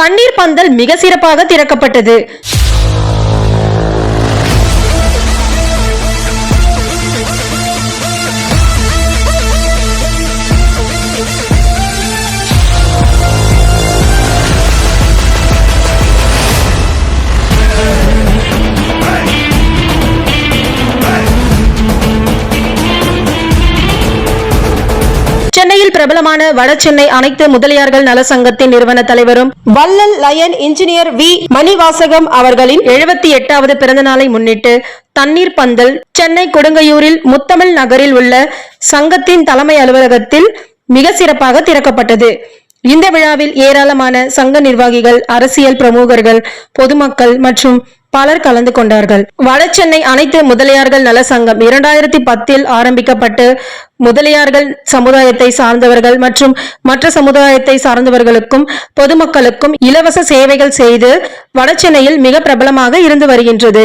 தண்ணீர் பந்தல் மிக சிறப்பாக திறக்கப்பட்டது. சென்னையில் பிரபலமான வடசென்னை அனைத்து முதலியார்கள் நல சங்கத்தின் நிறுவன தலைவரும் வல்லல் லயன் இன்ஜினியர் வி மணிவாசகம் அவர்களின் எழுபத்தி எட்டாவது பிறந்த நாளை முன்னிட்டு தண்ணீர் பந்தல் சென்னை கொடுங்கையூரில் முத்தமிழ் நகரில் உள்ள சங்கத்தின் தலைமை அலுவலகத்தில் மிக சிறப்பாக திறக்கப்பட்டது. இந்த விழாவில் ஏராளமான சங்க நிர்வாகிகள் அரசியல் பிரமுகர்கள் பொதுமக்கள் மற்றும் பலர் கலந்து கொண்டார்கள். வடசென்னை அனைத்து முதலியார்கள் நல சங்கம் இரண்டாயிரத்தி பத்தில் ஆரம்பிக்கப்பட்டு முதலியார்கள் சமுதாயத்தை சார்ந்தவர்கள் மற்றும் மற்ற சமுதாயத்தை சார்ந்தவர்களுக்கும் பொதுமக்களுக்கும் இலவச சேவைகள் செய்து வடசென்னையில் மிக பிரபலமாக இருந்து வருகின்றது.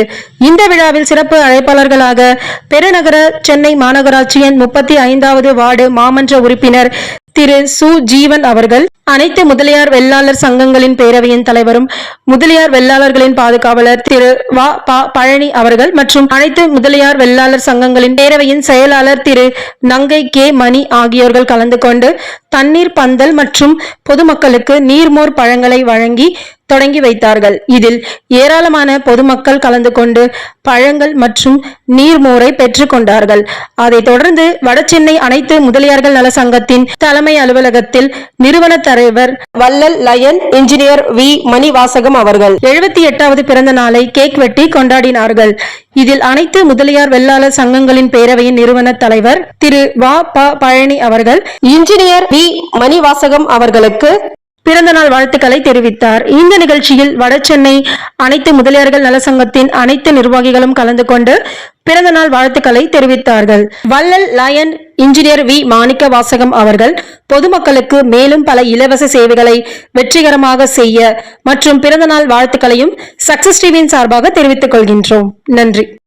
இந்த விழாவில் சிறப்பு அழைப்பாளர்களாக பெருநகர சென்னை மாநகராட்சியின் முப்பத்தி ஐந்தாவது வார்டு மாமன்ற உறுப்பினர் திரு சு. ஜீவன் அவர்கள் அனைத்து முதலியார் வெள்ளாளர் சங்கங்களின் பேரவையின் தலைவரும் முதலியார் வெள்ளாளர்களின் பாதுகாவலர் திரு வ ப பழனி அவர்கள் மற்றும் அனைத்து முதலியார் வெள்ளாளர் சங்கங்களின் பேரவையின் செயலாளர் திரு நங்கை கே மணி ஆகியோர்கள் கலந்து கொண்டு தண்ணீர் பந்தல் மற்றும் பொதுமக்களுக்கு நீர்மோர் பழங்களை வழங்கி தொடங்கி வைத்தார்கள். இதில் ஏராளமான பொதுமக்கள் கலந்து கொண்டு பழங்கள் மற்றும் நீர்மோரை பெற்றுக் கொண்டார்கள். அதைத் தொடர்ந்து வடசென்னை அனைத்து முதலியார்கள் நல சங்கத்தின் தலைமை அலுவலகத்தில் நிறுவன தலைவர் வல்லல் லயன் இன்ஜினியர் வி. மணிவாசகம் அவர்கள் எழுபத்தி எட்டாவது பிறந்த நாளை கேக் வெட்டி கொண்டாடினார்கள். இதில் அனைத்து முதலியார் வெள்ளாளர் சங்கங்களின் பேரவையின் நிறுவன தலைவர் திரு வா. ப. பழனி அவர்கள் இன்ஜினியர் வி. மணிவாசகம் அவர்களுக்கு பிறந்தநாள் வாழ்த்துக்களை தெரிவித்தார். இந்த நிகழ்ச்சியில் வடசென்னை அனைத்து முதலியார்கள் நலசங்கத்தின் அனைத்து நிர்வாகிகளும் கலந்து கொண்டு பிறந்தநாள் வாழ்த்துக்களை தெரிவித்தார்கள். வள்ளல் லயன் இன்ஜினியர் வி. மாணிக்க வாசகம் அவர்கள் பொதுமக்களுக்கு மேலும் பல இலவச சேவைகளை வெற்றிகரமாக செய்ய மற்றும் பிறந்தநாள் வாழ்த்துக்களையும் சக்சஸ் டிவியின் சார்பாக தெரிவித்துக் கொள்கின்றோம். நன்றி.